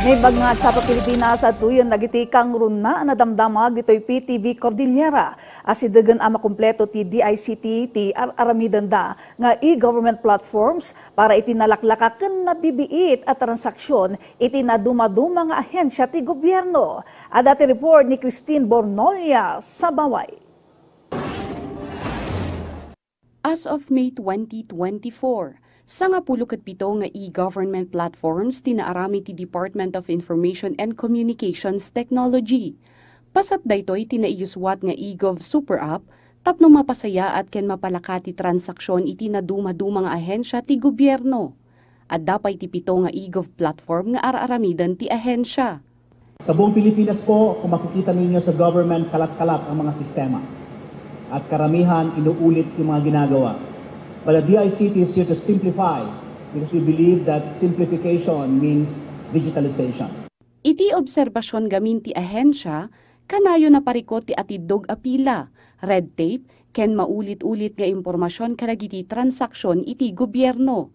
May bagngag sa Pilipinas at tuyon nagitikang runa na damdamag dito'y PTV Cordillera. Asidagan ama kumpleto ti DICT ti ar aramidan da nga e-government platforms para itinalaklakaken na bibiit at transaksyon iti na dumaduma nga ahensya ti gobyerno. At dati report ni Christine Bornolia sa Baway. As of May 2024, sa nga pulo kat pito nga e-government platforms tinaarami ti Department of Information and Communications Technology. Pasat daytoy tinaiyuswat nga e-gov super app tapno mapasaya at ken mapalakati transaksyon iti na dumaduma nga ahensya ti gobyerno. At dapay ti pito nga e-gov platform nga araramidan ti ahensya. Sa buong Pilipinas po, kung makikita ninyo sa government, kalat-kalat ang mga sistema. At karamihan, inuulit yung mga ginagawa. But the DICT is here to simplify because we believe that simplification means digitalization. Iti obserbasyon gamin ti ahensya, kanayo na parikot ti atidog apila, red tape, ken maulit-ulit nga impormasyon karagiti transaksyon iti gobyerno.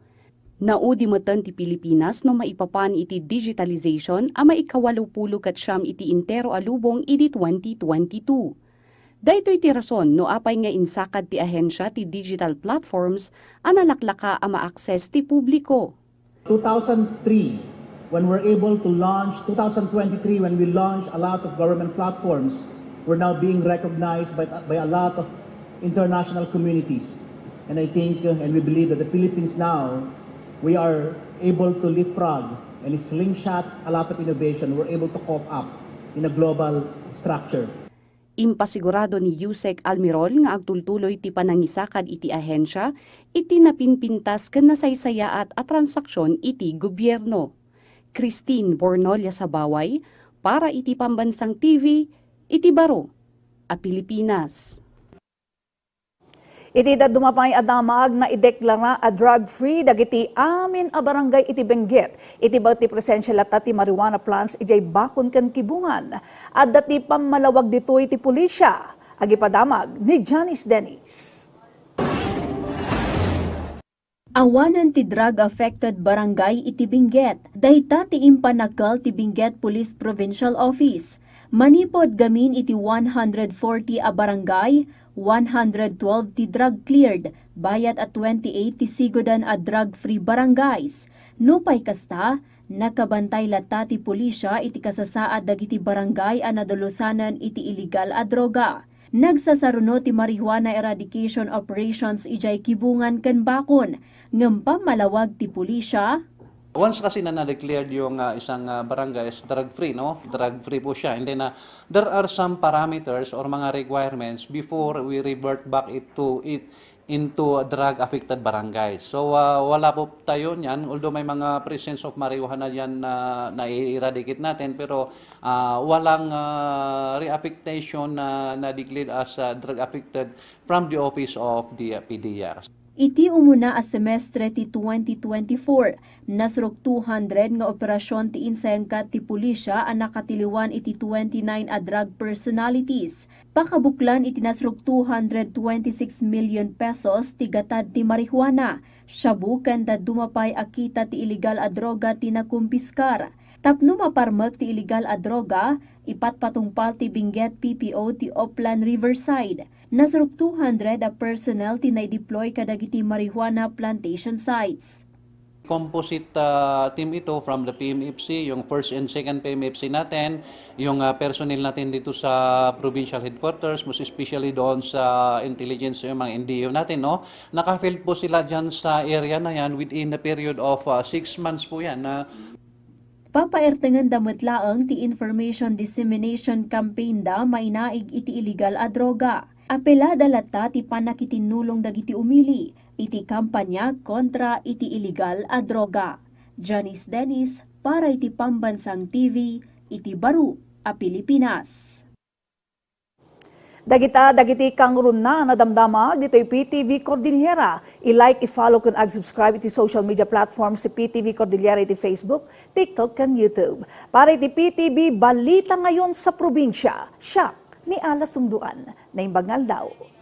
Naudi matan ti Pilipinas no maipapan iti digitalization a maikawalupulog kat siyam iti intero alubong iti 2022. Daytoy ti rason no apay nga insakad ti ahensya ti digital platforms analaklaka a ma-access ti publiko. 2003, when we're able to launch, 2023, when we launch a lot of government platforms, we're now being recognized by, by a lot of international communities. And I think, uh, and we believe that the Philippines now, we are able to leapfrog and slingshot a lot of innovation. We're able to cope up in a global structure. Impasigurado ni Yusek Almirol nga agtultuloy ti panangisakad iti ahensya, iti napinpintas ken nasaysaya at a transaksyon iti gobyerno. Christine Bornolia sa Baway, para iti pambansang TV, iti baro, a Pilipinas. Iti da dumapay adamag na ideklara a drug-free dagiti amin a barangay iti Benguet. Iti ba ti presensya lata ti marijuana plants ijay bakon kan kibungan. At dati pamalawag dito iti pulisya. Agi padamag ni Janice Dennis. Awanan ti drug-affected barangay iti Benguet. Dahita ti impanakal ti Benguet Police Provincial Office. Manipod gamin iti 140 a barangay, 112 ti drug cleared, bayat at 28 ti sigodan a drug-free barangays. Nupay kasta, nakabantay lata ti pulisya iti kasasaad dagiti barangay a nadulusanan iti illegal a droga. Nagsasaruno ti marijuana eradication operations ijay kibungan ken bakon, ngem malawag ti pulisya, Once kasi na na-declared yung ah, isang ah, barangay is drug-free, no? Drug-free po siya. And then, ah, there are some parameters or mga requirements before we revert back it to it into drug-affected barangays. So, ah, wala po tayo niyan. Although may mga presence of marijuana yan na na-eradicate natin, pero ah, walang ah, reaffectation na na-declared as ah, drug-affected from the office of the ah, PDEA. Iti umuna a semestre ti 2024, nasrok 200 nga operasyon ti insengkat ti pulisya ang nakatiliwan iti 29 a drug personalities. Pakabuklan iti nasrok 226 million pesos ti gatad ti marihuana. Shabu kanda dumapay akita ti illegal a droga ti nakumpiskar. Tapno maparmak ti illegal a droga, ipat patungpal ti Benguet PPO ti Oplan Riverside. Nasruk 200 a personnel ti deploy kadagiti marijuana plantation sites. Composite ah, team ito from the PMFC, yung first and second PMFC natin, yung ah, personnel natin dito sa provincial headquarters, most especially doon sa intelligence, yung mga NDO natin, no? Naka-field po sila dyan sa area na yan within the period of 6 months po yan na Papaertengan damit laeng ti information dissemination campaign da mainaig iti illegal a droga. Apelada lata ti panakitinulong dagiti umili, iti kampanya kontra iti illegal a droga. Janice Dennis para iti Pambansang TV, iti Baru, a Pilipinas. Dagita, dagiti kang runa na damdama dito PTV Cordillera. I-like, i-follow kun ag-subscribe iti social media platforms si PTV Cordillera iti Facebook, TikTok, kan YouTube. Para iti PTV Balita ngayon sa probinsya. Siya ni Ala Sumduan na imbangal daw.